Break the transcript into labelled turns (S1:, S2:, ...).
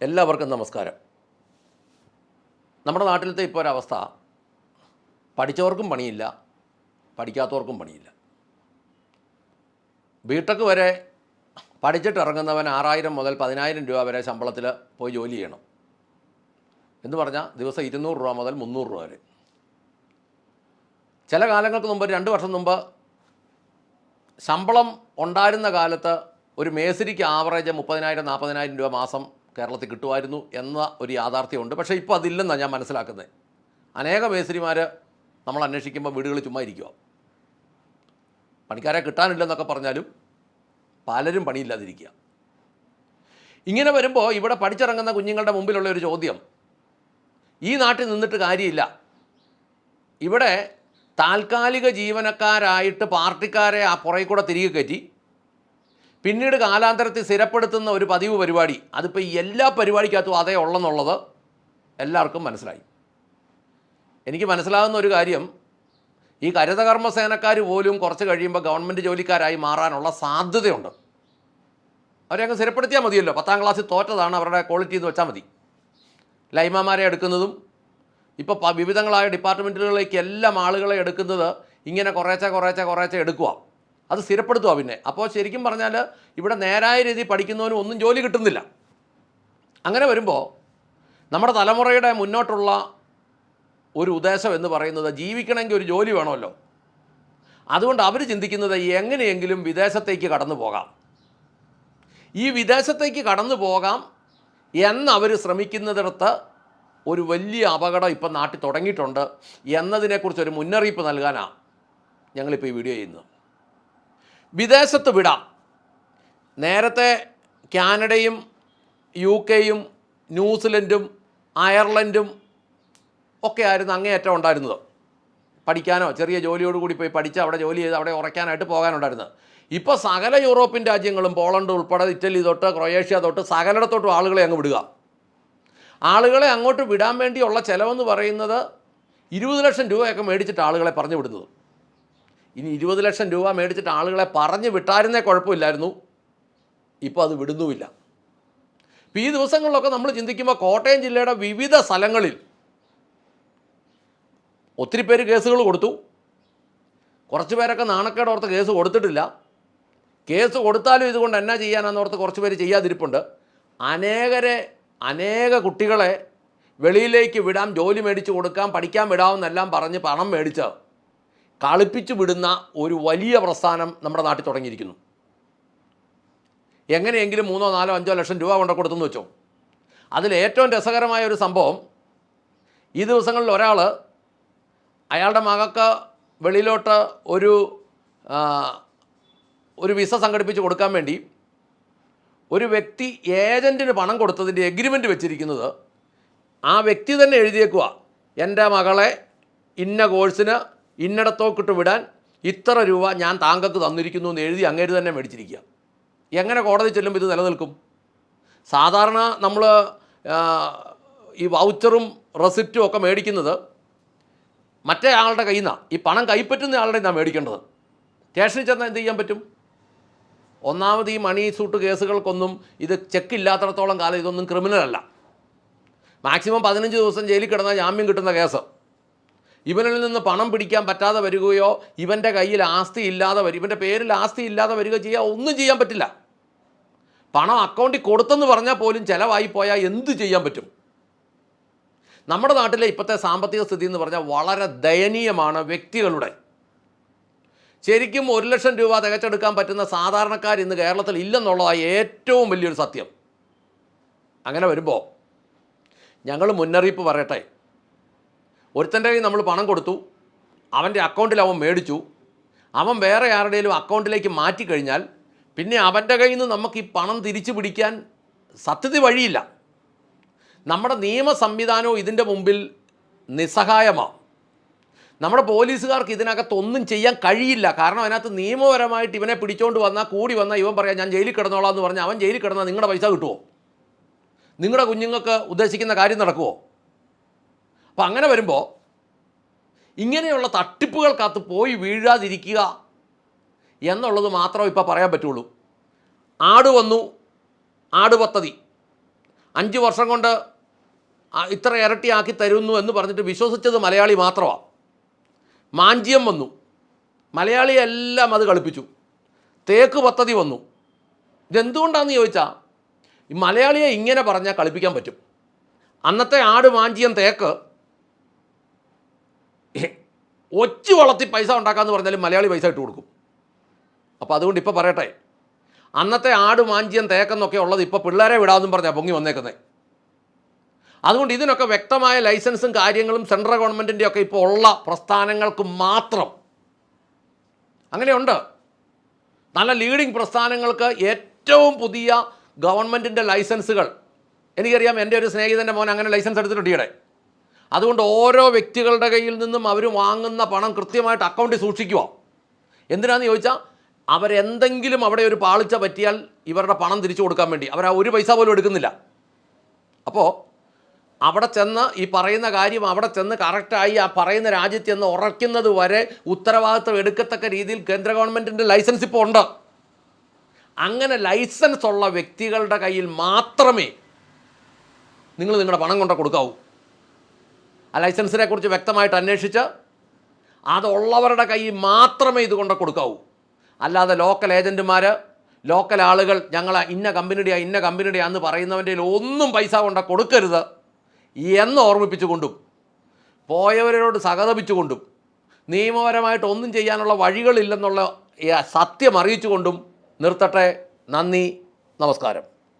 S1: എല്ലാവർക്കും നമസ്കാരം. നമ്മുടെ നാട്ടിലത്തെ ഇപ്പോൾ ഒരവസ്ഥ പഠിച്ചവർക്കും പണിയില്ല പഠിക്കാത്തവർക്കും പണിയില്ല. ബിടെക് വരെ പഠിച്ചിട്ട് ഇറങ്ങുന്നവൻ ആറായിരം മുതൽ പതിനായിരം രൂപ വരെ ശമ്പളത്തിൽ പോയി ജോലി ചെയ്യണം. എന്ന് പറഞ്ഞാൽ ദിവസം ഇരുന്നൂറ് രൂപ മുതൽ മുന്നൂറ് രൂപ വരെ. ചില കാലങ്ങൾക്ക് മുമ്പ് രണ്ട് വർഷം മുമ്പ് ശമ്പളം ഉണ്ടായിരുന്ന കാലത്ത് ഒരു മേസരിക്ക് ആവറേജ് മുപ്പതിനായിരം നാൽപ്പതിനായിരം രൂപ മാസം കേരളത്തിൽ കിട്ടുമായിരുന്നു എന്ന ഒരു യാഥാർത്ഥ്യമുണ്ട്. പക്ഷേ ഇപ്പോൾ അതില്ലെന്നാണ് ഞാൻ മനസ്സിലാക്കുന്നത് അനേക മേസ്ത്രിമാർ നമ്മൾ അന്വേഷിക്കുമ്പോൾ വീടുകളിൽ ചുമ്മാ ഇരിക്കുക പണിക്കാരെ കിട്ടാനില്ലെന്നൊക്കെ പറഞ്ഞാലും പലരും പണിയില്ലാതിരിക്കുക ഇങ്ങനെ വരുമ്പോൾ ഇവിടെ പഠിച്ചിറങ്ങുന്ന കുഞ്ഞുങ്ങളുടെ മുമ്പിലുള്ള ഒരു ചോദ്യം. ഈ നാട്ടിൽ നിന്നിട്ട് കാര്യമില്ല. ഇവിടെ താൽക്കാലിക ജീവനക്കാരായിട്ട് പാർട്ടിക്കാരെ ആ പുറകെ കൂടെ തിരികെ കയറ്റി പിന്നീട് കാലാന്തരത്തിൽ സ്ഥിരപ്പെടുത്തുന്ന ഒരു പതിവ് പരിപാടി. അതിപ്പോൾ എല്ലാ പരിപാടിക്കകത്തും അതേ ഉള്ളെന്നുള്ളത് എല്ലാവർക്കും മനസ്സിലായി. എനിക്ക് മനസ്സിലാകുന്ന ഒരു കാര്യം ഈ കരുതകർമ്മ സേനക്കാർ പോലും കുറച്ച് കഴിയുമ്പോൾ ഗവൺമെന്റ് ജോലിക്കാരായി മാറാനുള്ള സാധ്യതയുണ്ട്. അവരെ അങ്ങ് സ്ഥിരപ്പെടുത്തിയാൽ മതിയല്ലോ. പത്താം ക്ലാസ്സിൽ തോറ്റതാണ് അവരുടെ ക്വാളിറ്റി എന്ന് വെച്ചാൽ മതി. ലൈമാമാരെ എടുക്കുന്നതും ഇപ്പോൾ വിവിധങ്ങളായ ഡിപ്പാർട്ട്മെന്റുകളിലേക്ക് എല്ലാം ആളുകളെ എടുക്കുന്നത് ഇങ്ങനെ കുറേച്ചെ കുറേച്ചെ കുറേച്ചെ എടുക്കുക അത് സ്ഥിരപ്പെടുത്തുക പിന്നെ. അപ്പോൾ ശരിക്കും പറഞ്ഞാൽ ഇവിടെ നേരായ രീതി പഠിക്കുന്നവനും ഒന്നും ജോലി കിട്ടുന്നില്ല. അങ്ങനെ വരുമ്പോൾ നമ്മുടെ തലമുറയുടെ മുന്നോട്ടുള്ള ഒരു ഉദ്ദേശം എന്ന് പറയുന്നത് ജീവിക്കണമെങ്കിൽ ഒരു ജോലി വേണമല്ലോ. അതുകൊണ്ട് അവർ ചിന്തിക്കുന്നത് എങ്ങനെയെങ്കിലും വിദേശത്തേക്ക് കടന്നു പോകാം. ഈ വിദേശത്തേക്ക് കടന്നു പോകാം എന്നവർ ശ്രമിക്കുന്നിടത്ത് ഒരു വലിയ അപകടം ഇപ്പം നാട്ടിൽ തുടങ്ങിയിട്ടുണ്ട്. എന്നതിനെക്കുറിച്ചൊരു മുന്നറിയിപ്പ് നൽകാനാണ് ഞങ്ങളിപ്പോൾ ഈ വീഡിയോ ചെയ്യുന്നത്. വിദേശത്ത് വിടാം. നേരത്തെ കാനഡയും യു കെയും ന്യൂസിലൻഡും അയർലൻഡും ഒക്കെ ആയിരുന്നു അങ്ങേയറ്റം ഉണ്ടായിരുന്നത്. പഠിക്കാനോ ചെറിയ ജോലിയോട് കൂടി പോയി പഠിച്ച് അവിടെ ജോലി ചെയ്ത് അവിടെ ഉറയ്ക്കാനായിട്ട് പോകാനുണ്ടായിരുന്നത്. ഇപ്പോൾ സകല യൂറോപ്യൻ രാജ്യങ്ങളും പോളണ്ട് ഉൾപ്പെടെ ഇറ്റലി തൊട്ട് ക്രൊയേഷ്യ തൊട്ട് സകലയിടത്തോട്ടും ആളുകളെ അങ്ങ് വിടുക. ആളുകളെ അങ്ങോട്ട് വിടാൻ വേണ്ടിയുള്ള ചിലവെന്ന് പറയുന്നത് ഇരുപത് ലക്ഷം രൂപയൊക്കെ മേടിച്ചിട്ട് ആളുകളെ പറഞ്ഞു വിടുന്നത്. ഇനി ഇരുപത് ലക്ഷം രൂപ മേടിച്ചിട്ട് ആളുകളെ പറഞ്ഞു വിട്ടായിരുന്നേ കുഴപ്പമില്ലായിരുന്നു. ഇപ്പോൾ അത് വിടുന്നുമില്ല. ഇപ്പോൾ ഈ ദിവസങ്ങളിലൊക്കെ നമ്മൾ ചിന്തിക്കുമ്പോൾ കോട്ടയം ജില്ലയുടെ വിവിധ സ്ഥലങ്ങളിൽ ഒത്തിരി പേര് കേസുകൾ കൊടുത്തു. കുറച്ച് പേരൊക്കെ നാണക്കേട് ഓർത്ത് കേസ് കൊടുത്തിട്ടില്ല. കേസ് കൊടുത്താലും ഇതുകൊണ്ട് എന്നാ ചെയ്യാനാന്ന് ഓർത്ത് കുറച്ച് പേര് ചെയ്യാതിരിപ്പുണ്ട്. അനേകരെ അനേക കുട്ടികളെ വെളിയിലേക്ക് വിടാം ജോലി മേടിച്ച് കൊടുക്കാം പഠിക്കാൻ വിടാമെന്നെല്ലാം പറഞ്ഞ് പണം മേടിച്ച് കളിപ്പിച്ചു വിടുന്ന ഒരു വലിയ പ്രസ്ഥാനം നമ്മുടെ നാട്ടിൽ തുടങ്ങിയിരിക്കുന്നു. എങ്ങനെയെങ്കിലും മൂന്നോ നാലോ അഞ്ചോ ലക്ഷം രൂപ കൊണ്ട് കൊടുത്തെന്ന് വെച്ചോ. അതിൽ ഏറ്റവും രസകരമായ ഒരു സംഭവം ഈ ദിവസങ്ങളിൽ ഒരാൾ അയാളുടെ മകൾക്ക് വെളിയിലോട്ട് ഒരു ഒരു വിസ സംഘടിപ്പിച്ച് കൊടുക്കാൻ വേണ്ടി ഒരു വ്യക്തി ഏജന്റിന് പണം കൊടുത്തതിന്റെ എഗ്രിമെന്റ് വെച്ചിരിക്കുന്നത് ആ വ്യക്തി തന്നെ എഴുതിയേക്കുക എന്റെ മകളെ ഇന്ന കോഴ്സിന് ഇന്നിടത്തോക്കിട്ട് വിടാൻ ഇത്ര രൂപ ഞാൻ താങ്കൾക്ക് തന്നിരിക്കുന്നു എന്ന് എഴുതി അങ്ങേര് തന്നെ മേടിച്ചിരിക്കുക. എങ്ങനെ കോടതി ചെല്ലുമ്പോൾ ഇത് നിലനിൽക്കും? സാധാരണ നമ്മൾ ഈ വൗച്ചറും റെസിപ്റ്റും ഒക്കെ മേടിക്കുന്നത് മറ്റേ ആളുടെ കയ്യിൽ നിന്നാണ് ഈ പണം കൈപ്പറ്റുന്ന ആളുടെ നിന്നാണ് മേടിക്കേണ്ടത്. സ്റ്റേഷനിൽ ചെന്നാൽ എന്ത് ചെയ്യാൻ പറ്റും? ഒന്നാമത് ഈ മണി സൂട്ട് കേസുകൾക്കൊന്നും ഇത് ചെക്ക് ഇല്ലാത്തടത്തോളം കാലം ഇതൊന്നും ക്രിമിനൽ അല്ല മാക്സിമം പതിനഞ്ച് ദിവസം ജയിലിൽ കിടന്നാൽ ജാമ്യം കിട്ടുന്ന കേസ്. ഇവനിൽ നിന്ന് പണം പിടിക്കാൻ പറ്റാതെ വരികയോ ഇവന്റെ കയ്യിൽ ആസ്തി ഇല്ലാതെ വരും ഇവന്റെ പേരിൽ ആസ്തി ഇല്ലാതെ വരിക ചെയ്യുക ഒന്നും ചെയ്യാൻ പറ്റില്ല. പണം അക്കൗണ്ടിൽ കൊടുത്തെന്ന് പറഞ്ഞാൽ പോലും ചിലവായി പോയാൽ എന്ത് ചെയ്യാൻ പറ്റും? നമ്മുടെ നാട്ടിലെ ഇപ്പോഴത്തെ സാമ്പത്തിക സ്ഥിതി എന്ന് പറഞ്ഞാൽ വളരെ ദയനീയമാണ് വ്യക്തികളുടെ. ശരിക്കും ഒരു ലക്ഷം രൂപ തികച്ചെടുക്കാൻ പറ്റുന്ന സാധാരണക്കാർ ഇന്ന് കേരളത്തിൽ ഇല്ലെന്നുള്ളതാണ് ഏറ്റവും വലിയൊരു സത്യം. അങ്ങനെ വരുമ്പോൾ ഞങ്ങൾ മുന്നറിയിപ്പ് പറയട്ടെ. ഒരുത്തന്റെ കയ്യിൽ നമ്മൾ പണം കൊടുത്തു അവന്റെ അക്കൗണ്ടിൽ അവൻ മേടിച്ചു. അവൻ വേറെ ആരുടെയും അക്കൗണ്ടിലേക്ക് മാറ്റിക്കഴിഞ്ഞാൽ പിന്നെ അവന്റെ കയ്യിൽ നിന്ന് നമുക്ക് ഈ പണം തിരിച്ചു പിടിക്കാൻ സത്യത വഴിയില്ല. നമ്മുടെ നിയമ സംവിധാനവും ഇതിന്റെ മുമ്പിൽ നിസ്സഹായമാണ് നമ്മുടെ പോലീസുകാർക്ക് ഇതിനകത്തൊന്നും ചെയ്യാൻ കഴിയില്ല. കാരണം അതിനകത്ത് നിയമപരമായിട്ട് ഇവനെ പിടിച്ചോണ്ട് വന്നാൽ കൂടി വന്നാൽ ഇവൻ പറയാം ഞാൻ ജയിലിൽ കിടന്നോളാം എന്ന് പറഞ്ഞാൽ അവൻ ജയിലിൽ കിടന്നാൽ നിങ്ങളുടെ പൈസ കിട്ടുമോ നിങ്ങളുടെ കുഞ്ഞുങ്ങൾക്ക് ഉദ്ദേശിക്കുന്ന കാര്യം നടക്കുമോ അപ്പം അങ്ങനെ വരുമ്പോൾ ഇങ്ങനെയുള്ള തട്ടിപ്പുകൾക്കകത്ത് പോയി വീഴാതിരിക്കുക എന്നുള്ളത് മാത്രം ഇപ്പോൾ പറയാൻ പറ്റുള്ളൂ. ആട് വന്നു ആട് പദ്ധതി. അഞ്ച് വർഷം കൊണ്ട് ഇത്ര ഇരട്ടിയാക്കി തരുന്നു എന്ന് പറഞ്ഞിട്ട് വിശ്വസിച്ചത് മലയാളി മാത്രമാണ് മാഞ്ചിയം വന്നു. മലയാളിയെല്ലാം അത് കളിപ്പിച്ചു. തേക്ക് പദ്ധതി വന്നു. ഇതെന്തുകൊണ്ടാണെന്ന് ചോദിച്ചാൽ മലയാളിയെ ഇങ്ങനെ പറഞ്ഞാൽ കളിപ്പിക്കാൻ പറ്റും. അന്നത്തെ ആട് മാഞ്ചിയം തേക്ക് ഒച്ചു വളർത്തി പൈസ ഉണ്ടാക്കാമെന്ന് പറഞ്ഞാലും മലയാളി പൈസ ഇട്ട് കൊടുക്കും. അപ്പോൾ അതുകൊണ്ട് ഇപ്പോൾ പറയട്ടെ അന്നത്തെ ആട് മാഞ്ചിയം തേക്കെന്നൊക്കെ ഉള്ളത് ഇപ്പോൾ പിള്ളേരെ വിടാമെന്നും പറഞ്ഞാൽ പൊങ്ങി വന്നേക്കുന്നത് അതുകൊണ്ട് ഇതിനൊക്കെ വ്യക്തമായ ലൈസൻസും കാര്യങ്ങളും സെൻട്രൽ ഗവൺമെന്റിന്റെ ഒക്കെ ഇപ്പോൾ ഉള്ള പ്രസ്ഥാനങ്ങൾക്ക് മാത്രം. അങ്ങനെയുണ്ട്. നല്ല ലീഡിംഗ് പ്രസ്ഥാനങ്ങൾക്ക് ഏറ്റവും പുതിയ ഗവൺമെന്റിന്റെ ലൈസൻസുകൾ. എനിക്കറിയാം എന്റെ ഒരു സ്നേഹിതന്റെ മോൻ അങ്ങനെ ലൈസൻസ് എടുത്തിട്ടുണ്ട് ഈയിടെ. അതുകൊണ്ട് ഓരോ വ്യക്തികളുടെ കയ്യിൽ നിന്നും അവർ വാങ്ങുന്ന പണം കൃത്യമായിട്ട് അക്കൗണ്ടിൽ സൂക്ഷിക്കുക. എന്തിനാന്ന് ചോദിച്ചാൽ അവരെന്തെങ്കിലും അവിടെ ഒരു പാളിച്ച പറ്റിയാൽ ഇവരുടെ പണം തിരിച്ചു കൊടുക്കാൻ വേണ്ടി. അവർ ആ ഒരു പൈസ പോലും എടുക്കുന്നില്ല. അപ്പോൾ അവിടെ ചെന്ന് ഈ പറയുന്ന കാര്യം അവിടെ ചെന്ന് കറക്റ്റായി ആ പറയുന്ന രാജ്യത്ത് ചെന്ന് ഉറയ്ക്കുന്നത് വരെ ഉത്തരവാദിത്വം എടുക്കത്തക്ക രീതിയിൽ കേന്ദ്ര ഗവൺമെന്റിന്റെ ലൈസൻസ് ഇപ്പോൾ ഉണ്ട്. അങ്ങനെ ലൈസൻസ് ഉള്ള വ്യക്തികളുടെ കയ്യിൽ മാത്രമേ നിങ്ങൾ നിങ്ങളുടെ പണം കൊണ്ട് കൊടുക്കാവൂ. ആ ലൈസൻസിനെ കുറിച്ച് വ്യക്തമായിട്ട് അന്വേഷിച്ച് അതുള്ളവരുടെ കയ്യിൽ മാത്രമേ ഇത് കൊണ്ട് കൊടുക്കാവൂ. അല്ലാതെ ലോക്കൽ ഏജന്റുമാർ ലോക്കൽ ആളുകൾ ഞങ്ങൾ ഇന്ന കമ്പനിയുടെയാണ് ഇന്ന കമ്പനിയുടെയാന്ന് പറയുന്നവന്റെ കയ്യിൽ ഒന്നും പൈസ കൊണ്ട് കൊടുക്കരുത് എന്ന് ഓർമ്മിപ്പിച്ചുകൊണ്ടും പോയവരോട് സഹതപിച്ചുകൊണ്ടും നിയമപരമായിട്ട് ഒന്നും ചെയ്യാനുള്ള വഴികളില്ലെന്നുള്ള സത്യം അറിയിച്ചുകൊണ്ടും നിർത്തട്ടെ. നന്ദി. നമസ്കാരം.